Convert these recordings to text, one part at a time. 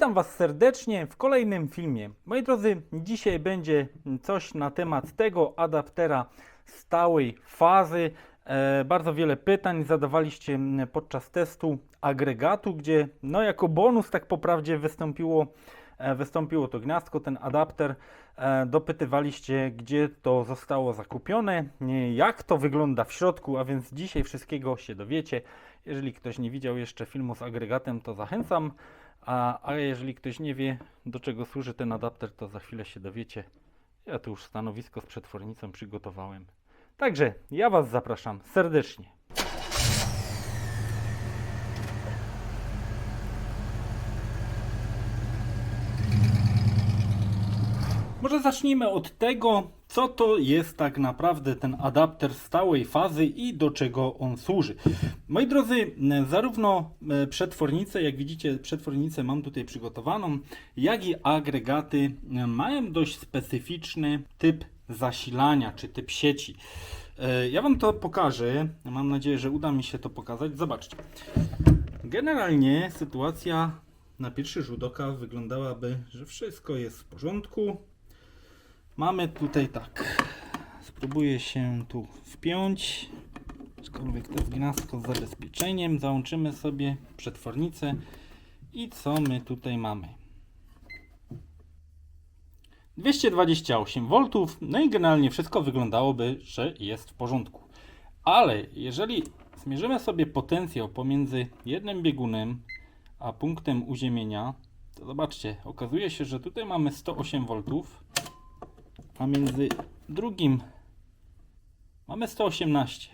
Witam Was serdecznie w kolejnym filmie. Moi drodzy, dzisiaj będzie coś na temat tego adaptera stałej fazy. E, bardzo wiele pytań zadawaliście podczas testu agregatu, gdzie no jako bonus tak po wystąpiło, e, wystąpiło to gniazdko, ten adapter. E, dopytywaliście, gdzie to zostało zakupione, nie, jak to wygląda w środku, a więc dzisiaj wszystkiego się dowiecie. Jeżeli ktoś nie widział jeszcze filmu z agregatem, to zachęcam. A, a jeżeli ktoś nie wie, do czego służy ten adapter, to za chwilę się dowiecie. Ja tu już stanowisko z przetwornicą przygotowałem. Także ja Was zapraszam serdecznie. Może zacznijmy od tego, co to jest tak naprawdę ten adapter stałej fazy i do czego on służy. Moi drodzy, zarówno e, przetwornicę, jak widzicie, przetwornicę mam tutaj przygotowaną, jak i agregaty m, mają dość specyficzny typ zasilania czy typ sieci. E, Ja Wam to pokażę. Mam nadzieję, że uda mi się to pokazać. Zobaczcie. Generalnie sytuacja na pierwszy rzut oka wyglądałaby, że wszystko jest w porządku. Mamy tutaj tak. Spróbuję się tu wpiąć. Aczkolwiek to jest gniazdko z zabezpieczeniem. Załączymy sobie przetwornicę. I co my tutaj mamy? 228 V. No i generalnie wszystko wyglądałoby, że jest w porządku. Ale jeżeli zmierzymy sobie potencjał pomiędzy jednym biegunem a punktem uziemienia, to zobaczcie, okazuje się, że tutaj mamy 108 V, a między drugim mamy 118.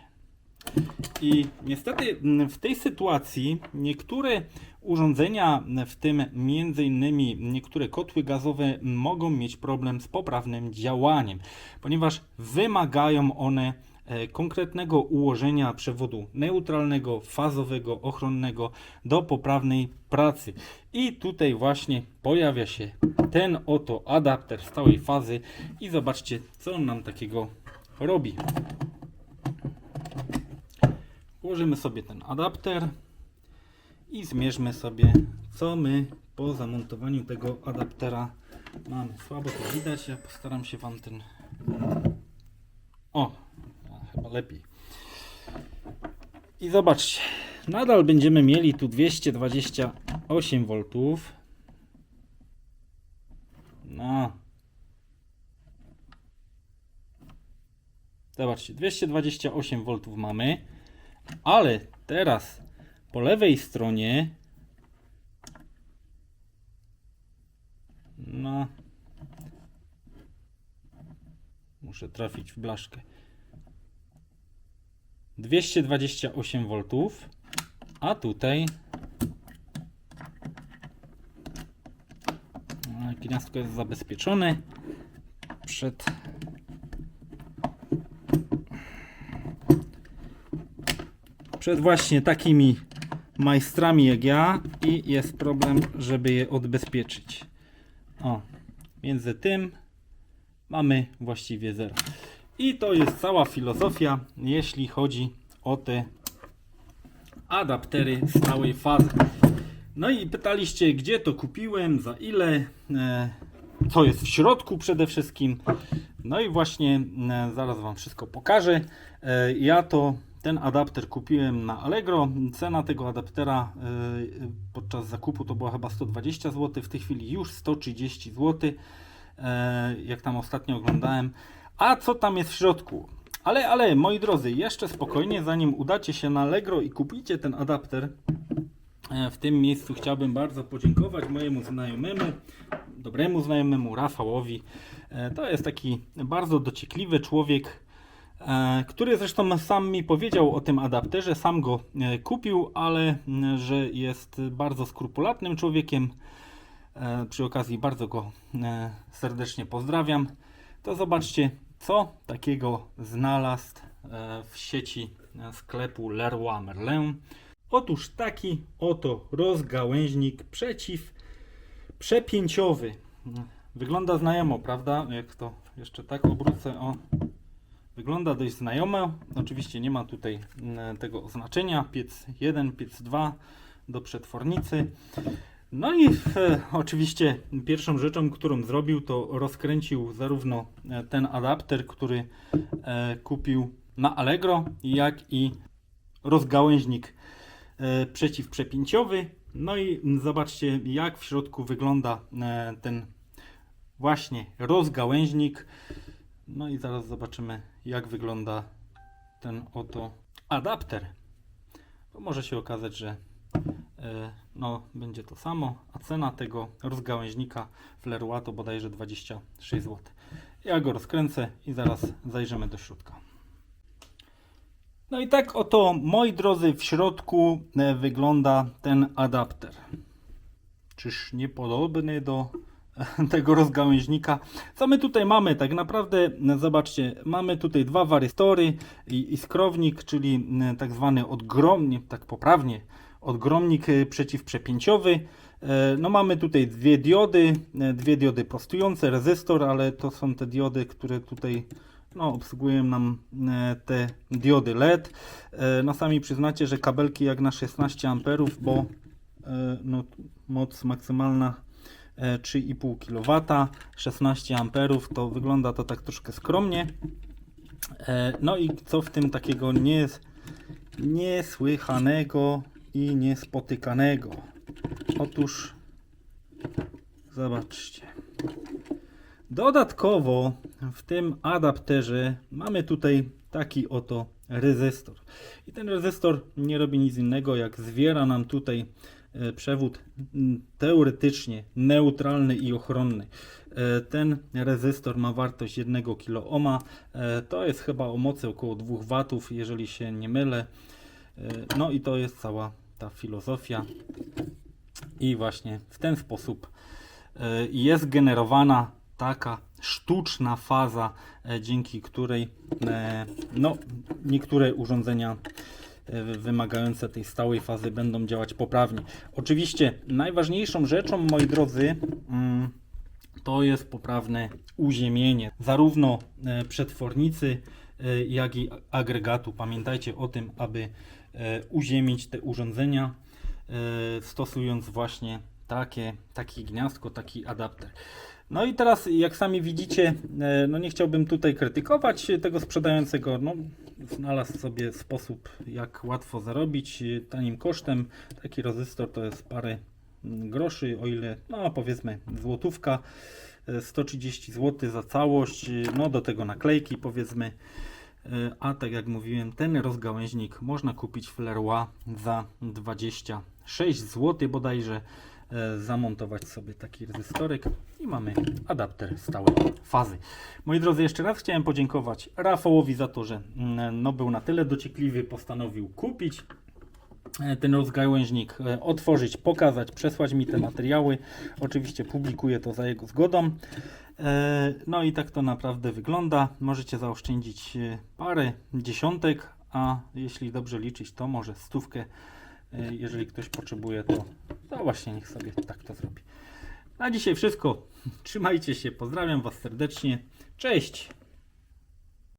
I niestety m, w tej sytuacji niektóre urządzenia, w tym między innymi niektóre kotły gazowe, mogą mieć problem z poprawnym działaniem, ponieważ wymagają one konkretnego ułożenia przewodu neutralnego, fazowego, ochronnego do poprawnej pracy. I tutaj właśnie pojawia się ten oto adapter stałej fazy i zobaczcie, co on nam takiego robi. Włożymy sobie ten adapter i zmierzmy sobie, co my po zamontowaniu tego adaptera mamy. Słabo to widać, ja postaram się Wam ten... O, lepiej. I zobaczcie, nadal będziemy mieli tu 228 V. No. Zobaczcie, 228 V mamy. Ale teraz po lewej stronie no muszę trafić w blaszkę 228 V a tutaj no, gniazdko jest zabezpieczone przed przed właśnie takimi majstrami jak ja i jest problem, żeby je odbezpieczyć. O, między tym mamy właściwie zero. I to jest cała filozofia, jeśli chodzi o te adaptery stałej fazy. No i pytaliście, gdzie to kupiłem, za ile, e, co jest w środku przede wszystkim. No i właśnie e, zaraz Wam wszystko pokażę. E, ja to ten adapter kupiłem na Allegro. Cena tego adaptera podczas zakupu to była chyba 120 zł, w tej chwili już 130 zł, jak tam ostatnio oglądałem. A co tam jest w środku? Ale, ale moi drodzy, jeszcze spokojnie, zanim udacie się na Allegro i kupicie ten adapter, E, W tym miejscu chciałbym bardzo podziękować mojemu znajomemu, dobremu znajomemu Rafałowi. E, To jest taki bardzo dociekliwy człowiek, e, który zresztą sam mi powiedział o tym adapterze, sam go kupił, ale że jest bardzo skrupulatnym człowiekiem. Przy okazji bardzo go serdecznie pozdrawiam. To zobaczcie, co takiego znalazł e, w sieci e, sklepu Leroy Merlin. Otóż taki oto rozgałęźnik przeciw przepięciowy. Wygląda znajomo, prawda? Jak to jeszcze tak obrócę, o. Wygląda dość znajomo. Oczywiście nie ma tutaj mm, tego oznaczenia. Piec 1, piec 2 do przetwornicy. No i e, oczywiście pierwszą rzeczą, którą zrobił, to rozkręcił zarówno e, ten adapter, który e, kupił na Allegro, jak i rozgałęźnik e, przeciwprzepięciowy. No i zobaczcie, jak w środku wygląda e, ten właśnie rozgałęźnik. No i zaraz zobaczymy, jak wygląda ten oto adapter. Bo może się okazać, że no, będzie to samo, a cena tego rozgałęźnika w Leroy to bodajże 26 zł. Ja go rozkręcę i zaraz zajrzymy do środka. No i tak oto, moi drodzy, w środku e, wygląda ten adapter. Czyż niepodobny do e, tego rozgałęźnika? Co my tutaj mamy? Tak naprawdę, e, zobaczcie, mamy tutaj dwa warystory i, i skrownik, czyli e, tak zwany odgromnik, tak poprawnie, odgromnik e, przeciwprzepięciowy. E, No mamy tutaj dwie diody, e, dwie diody prostujące, rezystor, ale to są te diody, które tutaj no, obsługują nam e, te diody LED. No sami przyznacie, że kabelki jak na 16 amperów, bo no, moc maksymalna e, 3,5 kW, 16 amperów, to wygląda to tak troszkę skromnie. No i co w tym takiego nie, niesłychanego i niespotykanego? Otóż zobaczcie. Dodatkowo w tym adapterze mamy tutaj taki oto rezystor. I ten rezystor nie robi nic innego jak zwiera nam tutaj e, przewód teoretycznie neutralny i ochronny. E, Ten rezystor ma wartość 1 kOhm. E, To jest chyba o mocy około 2 W, jeżeli się nie mylę. No i to jest cała ta filozofia. I właśnie w ten sposób e, jest generowana taka sztuczna faza, e, dzięki której e, no, niektóre urządzenia wymagające tej stałej fazy będą działać poprawnie. Oczywiście najważniejszą rzeczą, moi drodzy, mm, to jest poprawne uziemienie zarówno przetwornicy, jak i agregatu. Pamiętajcie o tym, aby uziemić te urządzenia, e, stosując właśnie takie, takie gniazdko, taki adapter. No i teraz, jak sami widzicie, e, no nie chciałbym tutaj krytykować tego sprzedającego. No, znalazł sobie sposób, jak łatwo zarobić e, tanim kosztem. Taki rezystor to jest parę mm, groszy, o ile, no powiedzmy, złotówka. e, 130 zł za całość, e, no do tego naklejki powiedzmy. E, A tak jak mówiłem, ten rozgałęźnik można kupić w Leroy za 26 zł bodajże. E, Zamontować sobie taki rezystorek i mamy adapter stałej fazy. Moi drodzy, jeszcze raz chciałem podziękować Rafałowi za to, że mm, no, był na tyle dociekliwy, postanowił kupić ten rozgałęźnik, e, otworzyć, pokazać, przesłać mi te materiały. Oczywiście publikuję to za jego zgodą. E, No i tak to naprawdę wygląda. Możecie zaoszczędzić e, parę dziesiątek, a jeśli dobrze liczyć, to może stówkę. E, Jeżeli ktoś potrzebuje, to, to właśnie niech sobie tak to zrobi. Na dzisiaj wszystko. Trzymajcie się, pozdrawiam Was serdecznie. Cześć!